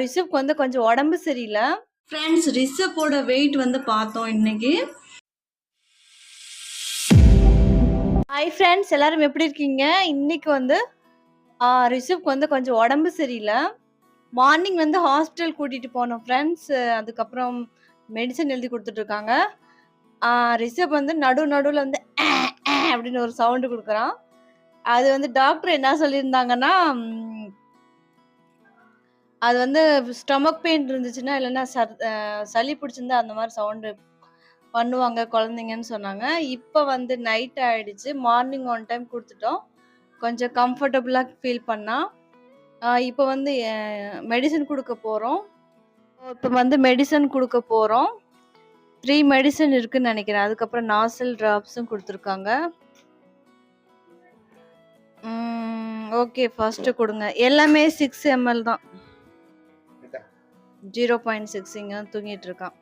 ரிஷப்க்கு வந்து கொஞ்சம் உடம்பு சரியில்ல? ஃப்ரெண்ட்ஸ் ரிஷப்போட வெயிட் வந்து பார்த்தோம் இன்னைக்கு. ஹாய் ஃப்ரெண்ட்ஸ் எல்லாரும் எப்படி இருக்கீங்க? இன்னைக்கு வந்து ரிஷப்க்கு வந்து கொஞ்சம் உடம்பு சரியில்லை. மார்னிங் வந்து ஹாஸ்பிட்டல் கூட்டிட்டு போனோம் ஃப்ரெண்ட்ஸ் அதுக்கப்புறம் மெடிசன் எழுதி கொடுத்துட்டு இருக்காங்க. ஆ, ரிஷப் வந்து நடு நடுவில் வந்து அப்படின்னு ஒரு சவுண்டு கொடுக்குறான். அது வந்து டாக்டர் என்ன சொல்லியிருந்தாங்கன்னா அது வந்து ஸ்டொமக் பெயின் இருந்துச்சுன்னா இல்லைன்னா சர் சளி பிடிச்சிருந்தா அந்த மாதிரி சவுண்டு பண்ணுவாங்க குழந்தைங்கன்னு சொன்னாங்க. இப்போ வந்து நைட் ஆயிடுச்சு. மார்னிங் ஒன் டைம் கொடுத்துட்டோம். கொஞ்சம் கம்ஃபர்டபுளாக ஃபீல் பண்ணா. இப்போ வந்து மெடிசன் கொடுக்க போகிறோம் இப்போ வந்து மெடிசன் கொடுக்க போகிறோம் த்ரீ மெடிசன் இருக்குன்னு நினைக்கிறேன். அதுக்கப்புறம் நாசல் ட்ராப்ஸும் கொடுத்துருக்காங்க. ஓகே ஃபர்ஸ்ட் கொடுங்க. எல்லாமே சிக்ஸ் எம்எல் தான். ஜீரோ பாயிண்ட் சிக்ஸ் இங்க தூங்கிட்டு இருக்கான்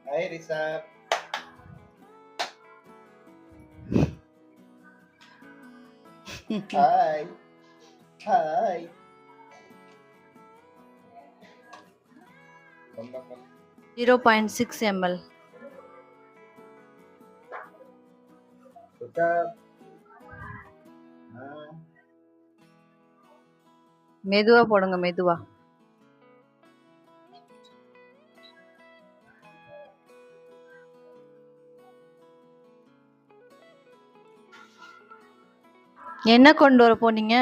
hi hi zero point six ML மெதுவா போடுங்க மெதுவா. என்ன கொண்டு வர போனீங்க?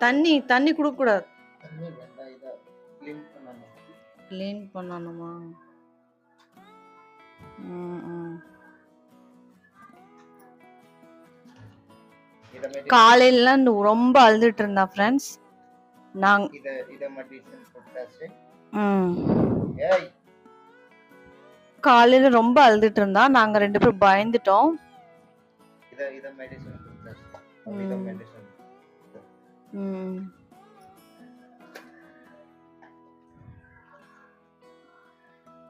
தண்ணி தண்ணி கொடுக்க கூடாது. க்ளீன் பண்ணணும். காலையில ரொம்ப அழுதுட்டு இருந்தா ஃப்ரெண்ட்ஸ் நாங்க இதை இதை மெடிசன் கொடுத்தாச்சு ம். ஏய். காலையில ரொம்ப அழுதுட்டு இருந்தா நாங்க ரெண்டு பேரும் பயந்துட்டோம். இதை இதை மெடிசன் கொடுத்தாச்சு இதை. மெடிசன்.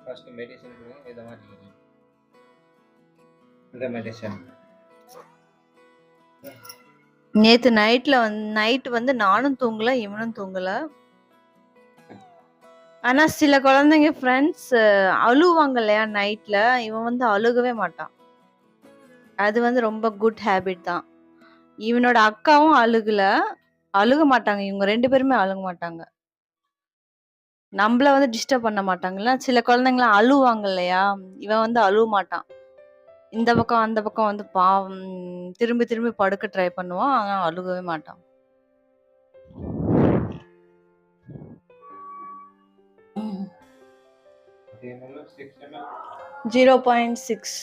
ஃபர்ஸ்ட் மெடிசன் கொடுங்க இதை மாதிரி. இந்த மெடிசன் நேத்து நைட்ல வந்து நைட் வந்து நானும் தூங்கல இவனும் தூங்கல. ஆனா சில குழந்தைங்க ஃப்ரெண்ட்ஸ் அழுவாங்க இல்லையா நைட்ல இவன் வந்து அழுகவே மாட்டான். அது வந்து ரொம்ப குட் ஹேபிட் தான். இவனோட அக்காவும் அழுகல. அழுக மாட்டாங்க. இவங்க ரெண்டு பேருமே அழுக மாட்டாங்க. நம்மள வந்து டிஸ்டர்ப் பண்ண மாட்டாங்கல்ல. சில குழந்தைங்களாம் அழுவாங்க இல்லையா? இவன் வந்து அழுவ மாட்டான். இந்த பக்கம் அந்த பக்கம் வந்து பாவம் திரும்பி திரும்பி படுக்க ட்ரை பண்ணுவான். ஆனா அழுகவே மாட்டான். ஜீரோ பாயிண்ட் சிக்ஸ்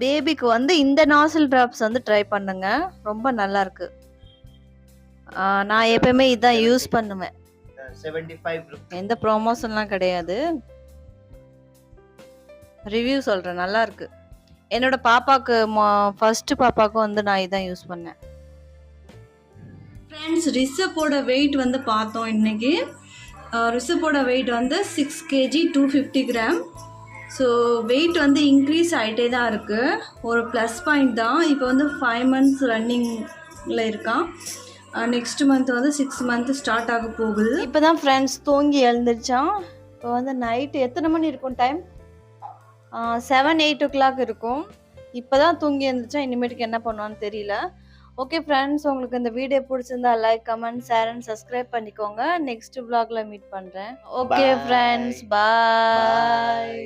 பேபிக்கு வந்து இந்த நாசல் டிராப்ஸ் வந்து ட்ரை பண்ணுங்க. ரொம்ப நல்லா இருக்கு நான் எப்பயுமே இதான் யூஸ் பண்ணுவேன். எந்த ப்ரோமோஷன்லாம் கிடையாது. ரிவ்யூ சொல்றேன் நல்லா இருக்கு என்னோட பாப்பாக்கு ஃபர்ஸ்ட் பாப்பாக்கும் வந்து நான் இதான் யூஸ் பண்ணேன். ஃப்ரெண்ட்ஸ் ரிஷப்போட வெயிட் வந்து பார்த்தோம் இன்னைக்கு. ரிஷப்போட வெயிட் வந்து six KG two fifty gram so weight வந்து இன்க்ரீஸ் ஆகிட்டே தான் இருக்குது ஒரு ப்ளஸ் பாயிண்ட் தான். இப்போ வந்து ஃபைவ் மந்த்ஸ் ரன்னிங்கில் இருக்கான். நெக்ஸ்ட் மந்த் வந்து சிக்ஸ் மந்த் ஸ்டார்ட் ஆக போகுது. இப்போ தான் ஃப்ரெண்ட்ஸ் தூங்கி எழுந்திரிச்சான். இப்போ வந்து நைட்டு எத்தனை மணி இருக்கும் time seven eight o'clock இருக்கும். இப்போ தான் தூங்கி எழுந்திரிச்சான். இனிமேட்டுக்கு என்ன பண்ணுவான்னு தெரியல. ஓகே ஃப்ரெண்ட்ஸ் உங்களுக்கு இந்த வீடியோ பிடிச்சிருந்தா like comment share and subscribe பண்ணிக்கோங்க. நெக்ஸ்ட் vlogல மீட் பண்ணுறேன் ஓகே. Friends bye